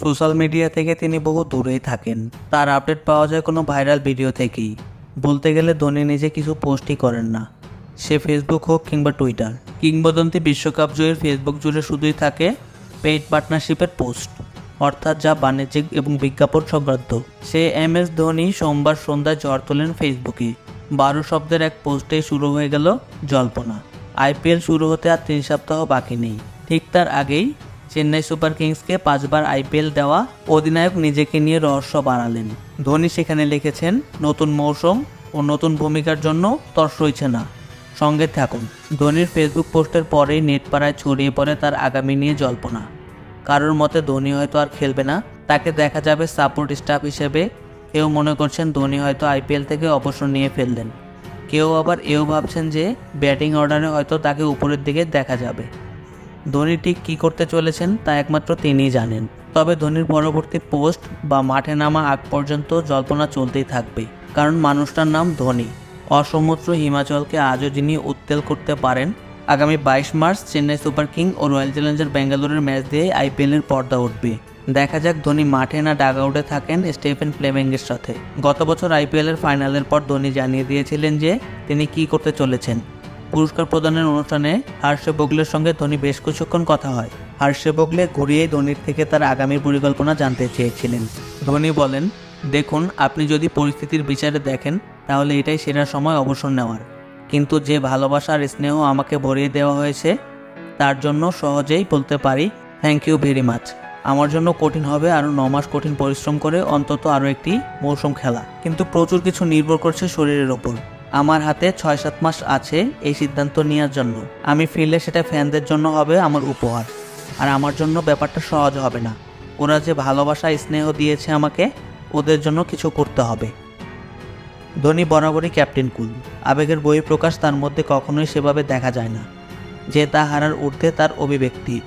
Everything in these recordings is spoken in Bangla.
সোশ্যাল মিডিয়া থেকে তিনি বহু দূরেই থাকেন। তার আপডেট পাওয়া যায় কোনো ভাইরাল ভিডিও থেকেই। বলতে গেলে ধোনি নিজে কিছু পোস্টই করেন না। সে ফেসবুক হোক কিংবা টুইটার কিংবদন্তি বিশ্বকাপ জয়ের ফেসবুক জুড়ে শুধুই থাকে পেইড পার্টনারশিপের পোস্ট অর্থাৎ যা বাণিজ্যিক এবং বিজ্ঞাপন সংক্রান্ত। সে এম এস ধোনি সোমবার সন্ধ্যায় ঝড় তোলেন ফেসবুকে বারো শব্দের এক পোস্টে শুরু হয়ে গেল জল্পনা। আইপিএল শুরু হতে আর তিন সপ্তাহ বাকি নেই। ঠিক তার আগেই চেন্নাই সুপার কিংসকে পাঁচবার আইপিএল দেওয়া অধিনায়ক নিজেকে নিয়ে রহস্য বাড়ালেন। ধোনি সেখানে লিখেছেন, নতুন মৌসুম ও নতুন ভূমিকার জন্য তর সইছে না। সঙ্গে থাকুন, ধোনির ফেসবুক পোস্টের পরেই নেটপাড়ায় ছড়িয়ে পড়ে তার আগামী নিয়ে জল্পনা। কারোর মতে ধোনি হয়তো আর খেলবে না, তাকে দেখা যাবে সাপোর্ট স্টাফ হিসেবে। কেউ মনে করছেন ধোনি হয়তো আইপিএল থেকে অবসর নিয়ে ফেললেন। কেউ আবার এও ভাবছেন যে ব্যাটিং অর্ডারে হয়তো তাকে উপরের দিকে দেখা যাবে। ধোনি ঠিক কী করতে চলেছেন তা একমাত্র তিনিই জানেন। তবে ধোনির পরবর্তী পোস্ট বা মাঠে নামা আগ পর্যন্ত জল্পনা চলতেই থাকবে, কারণ মানুষটার নাম ধোনি। অসমুদ্র হিমাচলকে আজও যিনি উত্তেল করতে পারেন, আগামী বাইশ মার্চ চেন্নাই সুপার কিং ও রয়্যাল চ্যালেঞ্জার ব্যাঙ্গালোরের ম্যাচ দিয়ে আইপিএলের পর্দা উঠবে। দেখা যাক ধোনি মাঠে না ডাগ আউটে থাকেন স্টেফেন ফ্লেমিংয়ের সাথে। গত বছর আইপিএলের ফাইনালের পর ধোনি জানিয়ে দিয়েছিলেন যে তিনি কি করতে চলেছেন। পুরস্কার প্রদানের অনুষ্ঠানে হার্ষে বগলের সঙ্গে ধোনি বেশ কিছুক্ষণ কথা হয়। হার্ষে বগলে ঘুরিয়েই ধোনির থেকে তার আগামী পরিকল্পনা জানতে চেয়েছিলেন। ধোনি বলেন, দেখুন, আপনি যদি পরিস্থিতির বিচারে দেখেন, তাহলে এটাই সেরা সময় অবসর নেওয়ার। কিন্তু যে ভালোবাসা আর স্নেহ আমাকে ভরিয়ে দেওয়া হয়েছে, তার জন্য সহজেই বলতে পারি, থ্যাংক ইউ ভেরি মাচ। আমার জন্য কঠিন হবে আরও ন মাস কঠিন পরিশ্রম করে অন্তত আরও একটি মৌসুম খেলা। কিন্তু প্রচুর কিছু নির্ভর করছে শরীরের ওপর। আমার হাতে ছয় সাত মাস আছে এই সিদ্ধান্ত নেওয়ার জন্য। আমি ফিরলে সেটা ফ্যানদের জন্য হবে আমার উপহার। আর আমার জন্য ব্যাপারটা সহজ হবে না। ওরা যে ভালোবাসা, স্নেহ দিয়েছে আমাকে, ওদের জন্য কিছু করতে হবে। ধোনি বরাবরই ক্যাপ্টেন কুল। আবেগের বই প্রকাশ তার মধ্যে কখনোই সেভাবে দেখা যায় না। যে তা হারার ঊর্ধ্বে তার অভিব্যক্তি।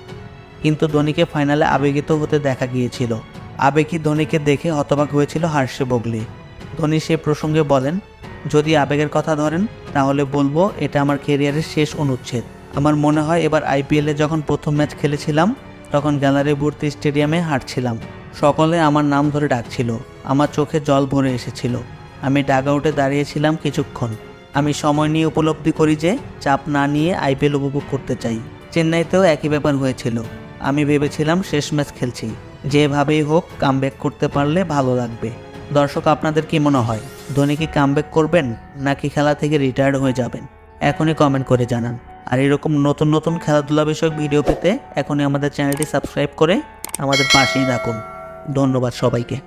কিন্তু ধোনিকে ফাইনালে আবেগিত হতে দেখা গিয়েছিল। আবেগী ধোনিকে দেখে হতবাক হয়েছিল হার্ষে বগলে। ধোনি সে প্রসঙ্গে বলেন যদি আবেগের কথা ধরেন, তাহলে বলব এটা আমার কেরিয়ারের শেষ অনুচ্ছেদ। আমার মনে হয় এবার আইপিএলে যখন প্রথম ম্যাচ খেলেছিলাম, তখন গ্যালারি ভর্তি স্টেডিয়ামে হাঁটছিলাম। সকলে আমার নাম ধরে ডাকছিল। আমার চোখে জল ভরে এসেছিল। আমি ডাগ আউটে দাঁড়িয়েছিলাম কিছুক্ষণ। আমি সময় নিয়ে উপলব্ধি করি যে, চাপ না নিয়ে আইপিএল উপভোগ করতে চাই। চেন্নাইতেও একই ব্যাপার হয়েছিল। আমি ভেবেছিলাম শেষ ম্যাচ খেলছি। যেভাবেই হোক কামব্যাক করতে পারলে ভালো লাগবে। দর্শক, আপনাদের কি মনে হয়, ধোনি কি কামব্যাক করবেন নাকি খেলা থেকে রিটায়ার্ড হয়ে যাবেন? এখনই কমেন্ট করে জানান। আর এরকম নতুন নতুন খেলাধুলা বিষয়ক ভিডিও পেতে এখনই আমাদের চ্যানেলটি সাবস্ক্রাইব করে আমাদের পাশেই রাখুন ধন্যবাদ সবাইকে।